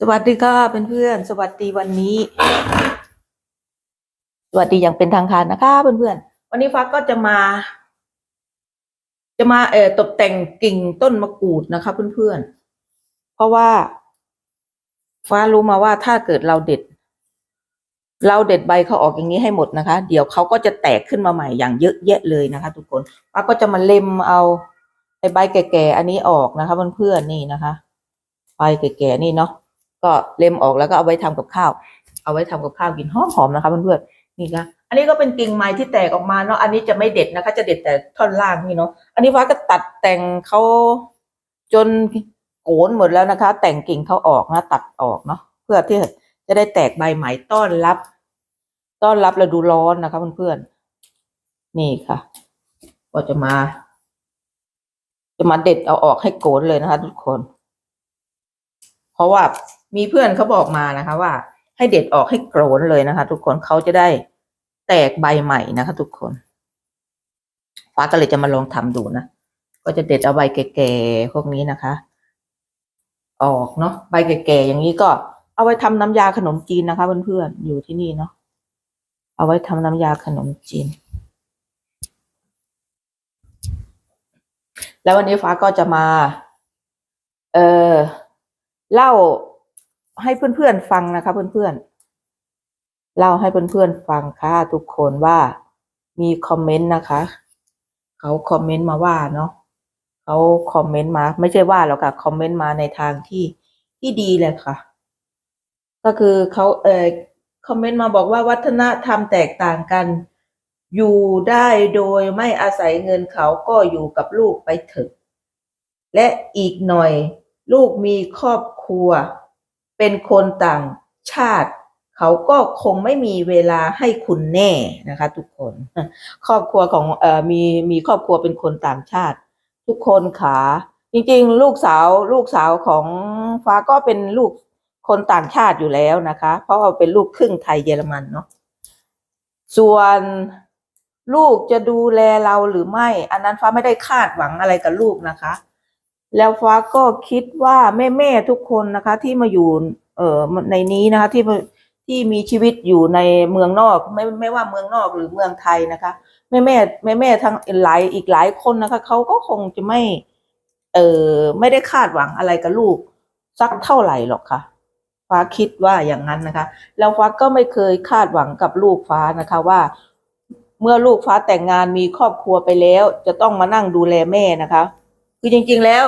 สวัสดีค่ะเพื่อนๆสวัสดีวันนี้ สวัสดีอย่างเป็นทางการนะคะเพื่อนๆวันนี้ฟ้าก็จะมา จะมาเอ่อตกแต่งกิ่งต้นมะกรูดนะคะเพื่อนๆเพราะว่า ฟ้ารู้มาว่าถ้าเกิดเราเด็ด เราเด็ดใบเขาออกอย่างนี้ให้หมดนะคะ เดี๋ยวเขาก็จะแตกขึ้นมาใหม่อย่างเยอะแยะเลยนะคะ ทุกคนฟ้าก็จะมาเล็มเอาไอ้ใบแก่ๆอันนี้ออกนะคะเพื่อนๆนี่นะคะใบแก่ๆนี่เนาะ ก็เล็มออกแล้วก็เอาไว้ทำกับข้าว เอาไว้ทำกับข้าวกินหอมหอมๆนะคะเพื่อนๆนี่นะอันนี้ก็เป็นกิ่งไม้ที่แตกออกมาเนาะอันนี้จะไม่เด็ดนะคะ จะเด็ดแต่ท่อนล่างนี่เนาะอันนี้ฟ้าก็ตัดแต่งเขาจนโกนหมดแล้วนะคะ แต่งกิ่งเขาออกนะ ตัดออกเนาะเพื่อที่จะได้แตกใบใหม่ต้อนรับ ต้อนรับฤดูร้อนนะคะเพื่อนๆนี่ค่ะ ก็จะมา จะมาเด็ดเอาออกให้โกนเลยนะคะ ทุกคน เพราะว่า มีเพื่อนเขาบอกมานะคะ ว่า ให้เด็ดออกให้โกรนเลยนะคะ ทุกคนเขาจะได้แตกใบใหม่นะคะ ทุกคน ฟ้าก็เลยจะมาลองทำดูนะก็จะเด็ดเอาใบแก่ๆพวกนี้นะคะ ออกเนาะใบแก่ๆอย่างนี้ก็ เอาไว้ทำน้ำยาขนมจีนนะคะเพื่อนๆอยู่ที่นี่เนาะเอาไว้ทำน้ำยาขนมจีน แล้ววันนี้ฟ้าก็จะมา เออเล่า ให้เพื่อนๆฟังนะคะ เพื่อนๆเล่าให้เพื่อนๆฟังค่ะทุกคนว่ามีคอมเมนต์นะคะเขาคอมเมนต์มาว่าเนาะเขาคอมเมนต์มา ไม่ใช่ว่าหรอกค่ะคอมเมนต์มาในทางที่ที่ดีเลยค่ะ ก็คือเขาเออคอมเมนต์มาบอกว่าวัฒนธรรมแตกต่างกัน อยู่ได้โดยไม่อาศัยเงินเขาก็อยู่กับลูกไปเถอะและอีกหน่อย ลูกมีครอบครัว เป็นคนต่างชาติ เขาก็คงไม่มีเวลาให้คุณแน่นะคะ ทุกคน ครอบครัวของเอ่อมีมีครอบครัวเป็นคนต่างชาติ ทุกคนขาจริงๆ ลูกสาวลูกสาวของฟ้าก็เป็นลูกคนต่างชาติอยู่แล้วนะคะ เพราะว่าเป็นลูกครึ่งไทยเยอรมันเนาะส่วนลูกจะดูแลเราหรือไม่ อันนั้นฟ้าไม่ได้คาดหวังอะไรกับลูกนะคะ แล้วฟ้าก็คิดว่าแม่แม่ๆทุกคนนะคะที่มาอยู่เอ่อในนี้นะคะที่มาที่มีชีวิตอยู่ในเมืองนอกไม่ไม่ว่าเมืองนอกหรือเมืองไทยนะคะ แม่แม่แม่แม่ๆทั้งหลายอีกหลายคนนะคะเขาก็คงจะไม่ เออไม่ได้คาดหวังอะไรกับลูก สักเท่าไหร่หรอกค่ะ ฟ้าคิดว่าอย่างนั้นนะคะแล้วฟ้าก็ไม่เคยคาดหวังกับลูกฟ้านะคะว่า เมื่อลูกฟ้าแต่งงานมีครอบครัวไปแล้ว จะต้องมานั่งดูแลแม่นะคะ คือจริง ๆ แล้ว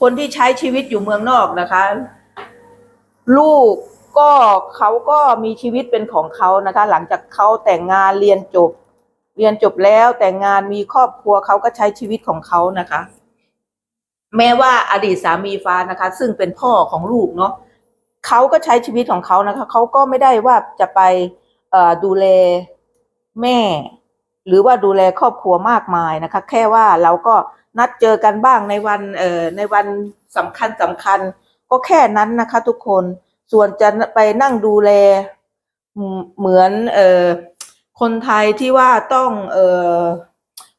คนที่ใช้ชีวิตอยู่เมืองนอกนะคะ ลูกก็เขาก็มีชีวิตเป็นของเขานะคะ หลังจากเขาแต่งงานเรียนจบ เรียนจบแล้วแต่งงานมีครอบครัวเขาก็ใช้ชีวิตของเขานะคะ แม้ว่าอดีตสามีฟ้านะคะ ซึ่งเป็นพ่อของลูกเนาะเขาก็ใช้ชีวิตของเขานะคะเขาก็ไม่ได้ว่าจะไปดูแลแม่ หรือว่าดูแลครอบครัวมากมายนะคะ แค่ว่าเราก็ นัดเจอกันบ้างในวันเอ่อในวันสำคัญสำคัญ ก็แค่นั้นนะคะ ทุกคนส่วนจะไปนั่งดูแลเหมือนเอ่อคนไทยที่ว่าต้องเอ่อ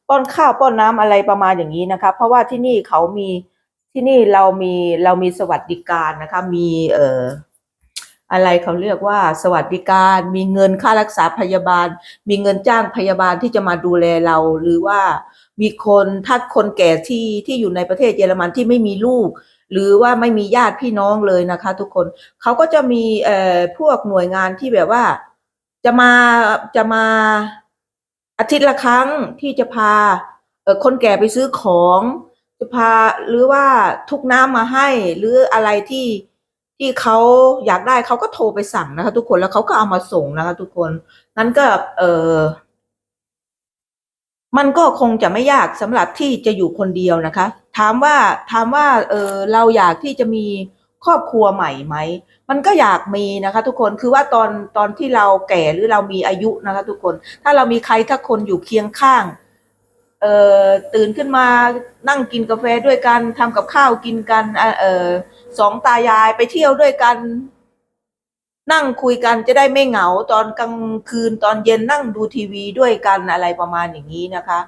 ป้อนข้าวป้อนน้ำอะไรประมาณอย่างนี้นะคะ เพราะว่าที่นี่เขามีที่นี่เรามีเรามีสวัสดิการนะคะ มีเอ่อ อะไรเขาเรียกว่าสวัสดิการ มีเงินค่ารักษาพยาบาล มีเงินจ้างพยาบาลที่จะมาดูแลเรา หรือว่ามีคนถ้าคนแก่ที่ที่อยู่ในประเทศเยอรมันที่ไม่มีลูก หรือว่าไม่มีญาติพี่น้องเลยนะคะ ทุกคนเขาก็จะมีเอ่อพวกหน่วยงานที่แบบว่าจะมาจะมาอาทิตย์ละครั้งที่จะพาเอ่อคนแก่ไปซื้อของ จะพาหรือว่าทุกน้ำมาให้ หรืออะไรที่ ที่เขาอยากได้เขาก็โทรไปสั่งนะคะ ทุกคนแล้วเขาก็เอามาส่งนะคะ ทุกคนนั้นก็ เออมันก็คงจะไม่ยากสำหรับที่จะอยู่คนเดียวนะคะ ถามว่าถามว่า เออเราอยากที่จะมีครอบครัวใหม่ไหม มันก็อยากมีนะคะ ทุกคน คือว่าตอนตอนที่เราแก่หรือเรามีอายุนะคะ ทุกคน ถ้าเรามีใครถ้าคนอยู่เคียงข้าง เอ่อตื่นขึ้นมานั่งกินกาแฟด้วยกันทำกับข้าวกินกัน เอ่อเออ สองตายายไปเที่ยวด้วยกัน นั่งคุยกันจะได้ไม่เหงาตอนกลางคืนตอนเย็นนั่งดูทีวีด้วยกันอะไรประมาณอย่างนี้นะคะ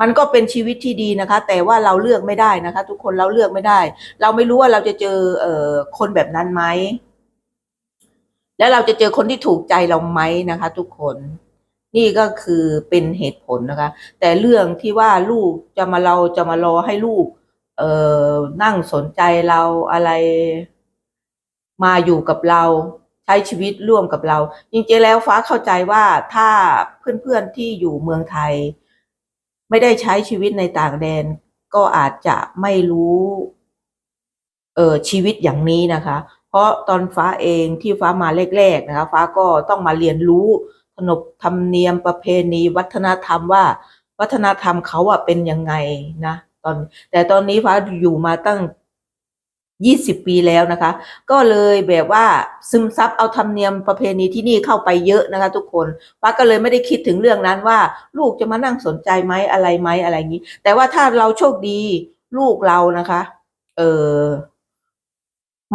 มันก็เป็นชีวิตที่ดีนะคะ แต่ว่าเราเลือกไม่ได้นะคะ ทุกคนเราเลือกไม่ได้ เราไม่รู้ว่าเราจะเจอเอ่อคนแบบนั้นไหมแล้วเราจะเจอคนที่ถูกใจเราไหมนะคะ ทุกคนนี่ก็คือเป็นเหตุผลนะคะ แต่เรื่องที่ว่าลูกจะมาเราจะมารอให้ลูก เอ่อนั่งสนใจเราอะไร มาอยู่กับเรา ใช้ชีวิตร่วมกับเรา จริงๆแล้วฟ้าเข้าใจว่าถ้าเพื่อนๆที่อยู่เมืองไทย ไม่ได้ใช้ชีวิตในต่างแดน ก็อาจจะไม่รู้ เออชีวิตอย่างนี้นะคะ เพราะตอนฟ้าเองที่ฟ้ามาแรกๆนะคะ ฟ้าก็ต้องมาเรียนรู้ขนบธรรมเนียมประเพณี วัฒนธรรมว่า วัฒนธรรมเขาอะเป็นยังไงนะ ตอน แต่ตอนนี้ฟ้าอยู่มาตั้งยี่สิบปีแล้วนะคะ ก็เลยแบบว่าซึมซับเอาธรรมเนียมประเพณีที่นี่เข้าไปเยอะนะคะ ทุกคนฟ้าก็เลยไม่ได้คิดถึงเรื่องนั้นว่า ลูกจะมานั่งสนใจไหมอะไรไหมอะไรอย่างนี้ แต่ว่าถ้าเราโชคดีลูกเรานะคะ เออ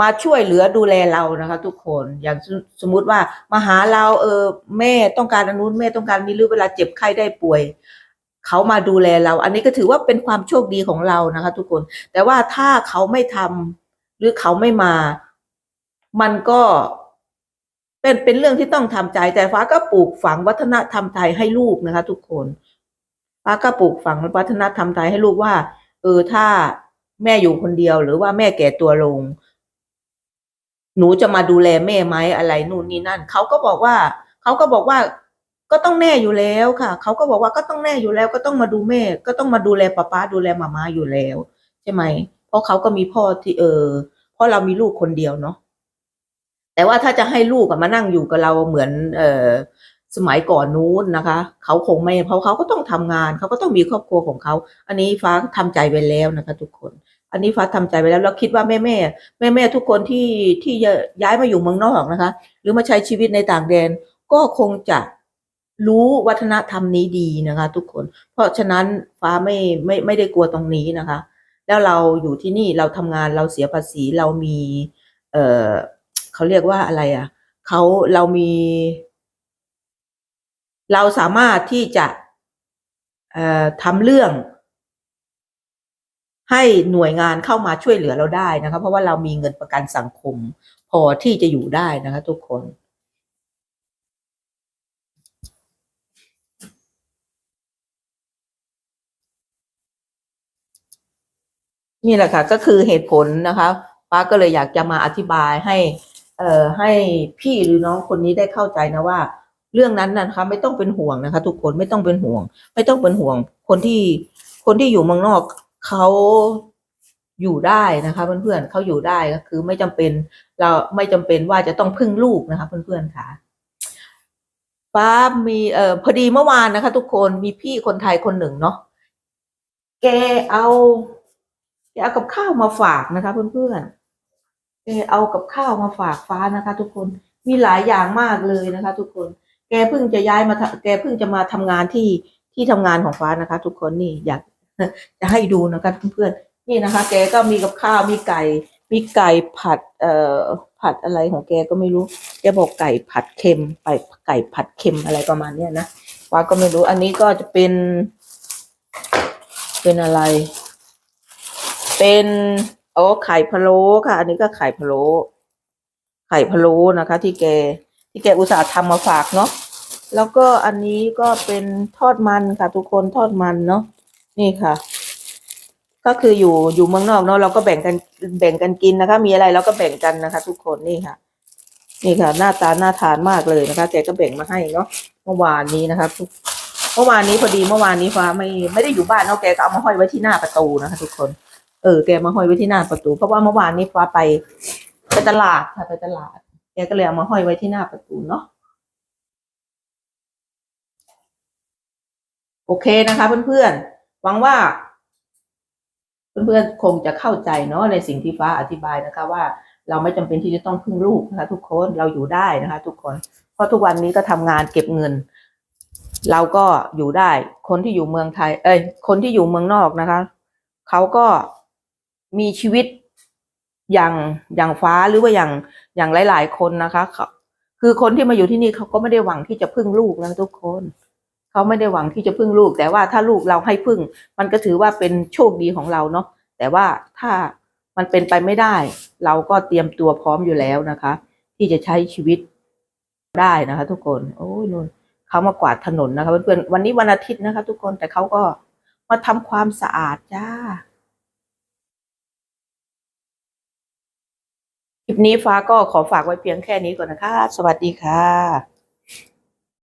มาช่วยเหลือดูแลเรานะคะ ทุกคนอย่างสมมุติว่ามาหาเราเออแม่ต้องการอนนุนแม่ต้องการนี้หรือเวลาเจ็บไข้ได้ป่วย เขามาดูแลเรา อันนี้ก็ถือว่าเป็นความโชคดีของเรานะคะ ทุกคน แต่ว่าถ้าเขาไม่ทำหรือเขาไม่มา มันก็เป็นเป็นเรื่องที่ต้องทำใจ แต่ฟ้าก็ปลูกฝังวัฒนธรรมไทยให้ลูกนะคะ ทุกคนฟ้าก็ปลูกฝังวัฒนธรรมไทยให้ลูกว่า เออถ้าแม่อยู่คนเดียว หรือว่าแม่แก่ตัวลง หนูจะมาดูแลแม่ไหมอะไรนู่นนี่นั่นเขาก็บอกว่าเขาก็บอกว่า ก็ต้องแน่อยู่แล้วค่ะ เขาก็บอกว่าก็ต้องแน่อยู่แล้ว ก็ต้องมาดูแม่ ก็ต้องมาดูแลป้าป้าดูแลมาม่าอยู่แล้ว ใช่ไหม เพราะเขาก็มีพ่อที่เออ เพราะเรามีลูกคนเดียวเนาะ แต่ว่าถ้าจะให้ลูกมานั่งอยู่กับเราเหมือน เออสมัยก่อนนู้นนะคะ เขาคงไม่ เพราะเขาก็ต้องทำงาน เขาก็ต้องมีครอบครัวของเขา อันนี้ฟ้าทำใจไปแล้วนะคะ ทุกคน อันนี้ฟ้าทำใจไปแล้วแล้วคิดว่าแม่แม่แม่แม่ทุกคนที่ที่ย้ายมาอยู่เมืองนอกนะคะ หรือมาใช้ชีวิตในต่างแดน ก็คงจะ รู้วัฒนธรรมนี้ดีนะคะ ทุกคน เพราะฉะนั้นฟ้าไม่ไม่ไม่ได้กลัวตรงนี้นะคะ แล้วเราอยู่ที่นี่เราทำงานเราเสียภาษีเรามี เออเขาเรียกว่าอะไรอะเขาเรามี เราสามารถที่จะเอ่อทำเรื่อง ให้หน่วยงานเข้ามาช่วยเหลือเราได้นะคะ เพราะว่าเรามีเงินประกันสังคม พอที่จะอยู่ได้นะคะ ทุกคน นี่แหละค่ะ ก็คือเหตุผลนะคะป้าก็เลยอยากจะมาอธิบายให้ เอ่อให้พี่หรือน้องคนนี้ได้เข้าใจนะว่า เรื่องนั้นนะคะ ไม่ต้องเป็นห่วงนะคะ ทุกคนไม่ต้องเป็นห่วง ไม่ต้องเป็นห่วง คนที่คนที่อยู่เมืองนอกเขาอยู่ได้นะคะเพื่อนๆเขาอยู่ได้ก็คือไม่จำเป็น เราไม่จำเป็นว่าจะต้องพึ่งลูกนะคะเพื่อนๆค่ะป้ามีเอ่อพอดีเมื่อวานนะคะ ทุกคนมีพี่คนไทยคนหนึ่งเนาะแกเอา แกเอากับข้าวมาฝากนะคะ เพื่อนๆแกเอากับข้าวมาฝากฟ้านะคะ ทุกคนมีหลายอย่างมากเลยนะคะ ทุกคน แกเพิ่งจะย้ายมาแกเพิ่งจะมาทำงานที่ที่ทำงานของฟ้านะคะ ทุกคนนี่อยากจะให้ดูนะคะเพื่อนๆนี่นะคะ แกก็มีกับข้าวมีไก่ มีไก่ผัดเอ่อผัดอะไรของแกก็ไม่รู้ แกบอกไก่ผัดเค็มไปไก่ผัดเค็มอะไรประมาณเนี้ยนะฟ้าก็ไม่รู้ อันนี้ก็จะเป็น เป็นอะไร เป็นโอ้ไข่พะโล้ค่ะ อันนี้ก็ไข่พะโล้ไข่พะโล้นะคะ ที่แกที่แกอุตส่าห์ทำมาฝากเนาะแล้วก็อันนี้ก็เป็นทอดมันค่ะ ทุกคนทอดมันเนาะนี่ค่ะ ก็คืออยู่อยู่เมืองนอกเนาะเราก็แบ่งกันแบ่งกันกินนะคะ มีอะไรเราก็แบ่งกันนะคะ ทุกคนนี่ค่ะ นี่ค่ะ หน้าตาน่าทานมากเลยนะคะแกก็แบ่งมาให้เนาะเมื่อวานนี้นะคะทุกเมื่อวานนี้พอดีเมื่อวานนี้ฟ้าไม่ไม่ได้อยู่บ้านเนาะแกก็เอามาห้อยไว้ที่หน้าประตูนะคะ ทุกคน เออแกมาห้อยไว้ที่หน้าประตู เพราะว่าเมื่อวานนี้ฟ้าไปไปตลาดค่ะไปตลาด แกก็เลยเอามาห้อยไว้ที่หน้าประตูเนาะโอเคนะคะเพื่อนๆหวังว่า เพื่อนๆคงจะเข้าใจเนาะในสิ่งที่ฟ้าอธิบายนะคะ ว่าเราไม่จำเป็นที่จะต้องพึ่งลูกนะคะทุกคนเราอยู่ได้นะคะ ทุกคน เพราะทุกวันนี้ก็ทำงานเก็บเงิน เราก็อยู่ได้ คนที่อยู่เมืองไทย เอ้ยคนที่อยู่เมืองนอกนะคะเขาก็ มีชีวิตอย่างอย่างฟ้าหรือว่าอย่างอย่างหลาย ๆ คนนะคะเขาคือคนที่มาอยู่ที่นี่เขาก็ไม่ได้หวังที่จะพึ่งลูกแล้วทุกคนเขาไม่ได้หวังที่จะพึ่งลูก แต่ว่าถ้าลูกเราให้พึ่ง มันก็ถือว่าเป็นโชคดีของเราเนาะแต่ว่าถ้ามันเป็นไปไม่ได้ เราก็เตรียมตัวพร้อมอยู่แล้วนะคะ ที่จะใช้ชีวิตได้นะคะ ทุกคน โอ้ยนนเขามากวาดถนนนะคะเพื่อนๆวันนี้วันอาทิตย์นะคะ ทุกคนแต่เขาก็มาทำความสะอาดจ้า ลิปนี้ฟ้าก็ขอฝากไว้เพียงแค่นี้ก่อนนะคะ สวัสดีค่ะ